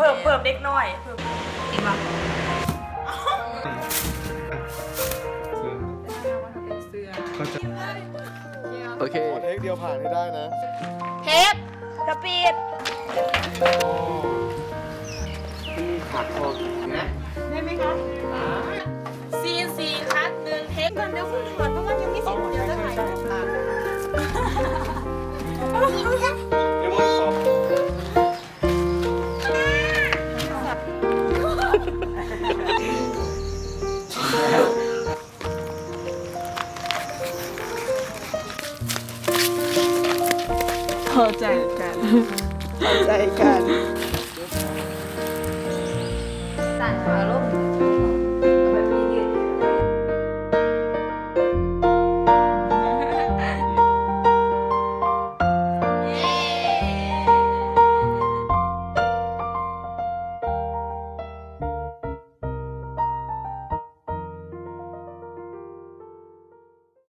พิ่มเพิ่มเล็กน้อยเพิ่มจริงปะก็จะโอเคขอเทคเดียวผ่านให้ได้นะ เทปสปีดขาดคอนะ ได้ไหมคะ เข้าใจกันเข้